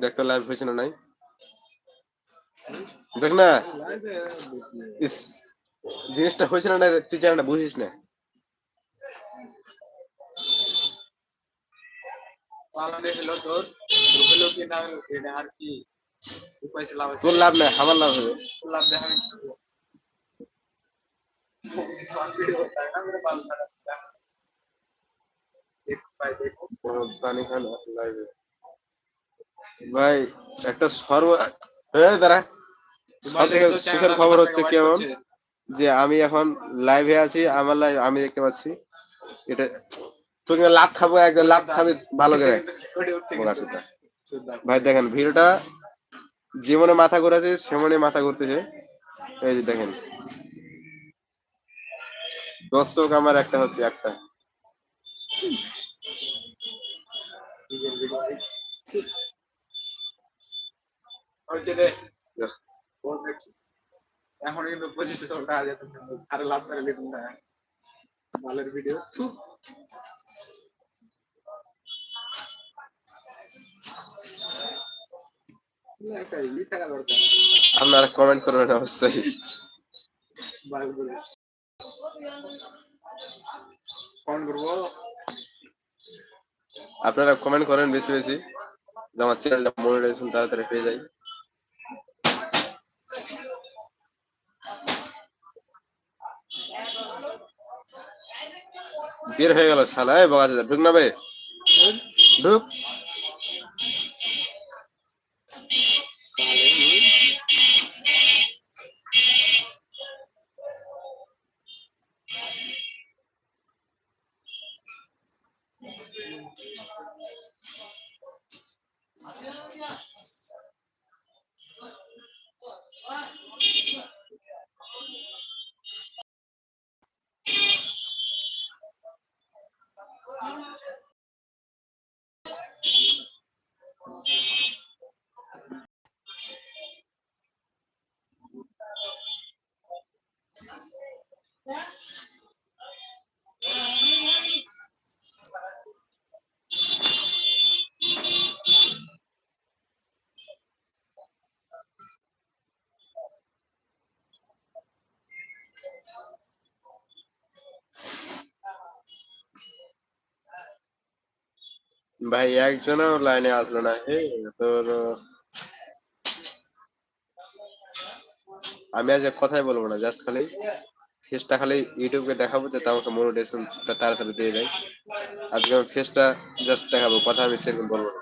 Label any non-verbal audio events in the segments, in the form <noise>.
দেখ তো লাইভ হয়েছে না নাই? দেখ না। ইস, জিনিসটা হয়েছে না তুই জানা না বুঝিস না। তোর না লাভ নাই, আমার লাভ হবে। লাভ দেখা আমি সব ভিডিও করতে হয় না মেরে বাল ছাড়া দেখ ভাই একটা সর্ব দাঁড়া। সব থেকে সুখের খবর হচ্ছে কেমন যে আমি এখন লাইভে আছি আমার লাইভ আমি দেখতে পাচ্ছি এটা তোকে লাভ খাব একদম লাভ খাবি ভালো করে। <laughs> ভাই দেখেন ভিডিওটা যেমনে মাথা ঘুরেছে সেমনে মাথা ঘুরতেছে। এই যে দেখেন। দর্শক আমার একটা হচ্ছে একটা। এখন কিন্তু পঁচিশ টাকা আরে লাভ করে লিখুন না। মালের ভিডিও আপনারা কমেন্ট করবেন অবশ্যই। ফোন করব। আপনারা কমেন্ট করেন বেশি বেশি। আমার চ্যানেলটা মনিটাইজেশন তাড়াতাড়ি পেয়ে যাই বের হয়ে গেল এই বগা ঢুক না ভাই ঢুক। ভাই একজনও লাইনে আসলো না হে তোর আমি আজ কথাই বলবো না জাস্ট খালি ফেসটা খালি ইউটিউবে দেখাবো যাতে আমাকে মনিটাইজেশন তাড়াতাড়ি দিয়ে দেয় আজকে আমি ফেসটা জাস্ট দেখাবো কথা আমি সেরকম বলবো না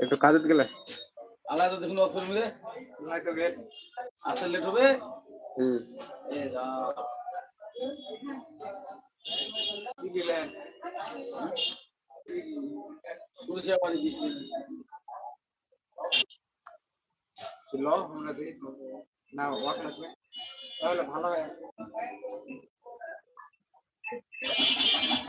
একটু কাজে গেলে আলাদা দেখুন অফ করবে হয়তো গেট আসতে লেট হবে হুম এ যা কি গেলেন শুনেছি আমার বৃষ্টি ল আমরা দেখি না ওয়াক লাগবে তাহলে ভালো হয়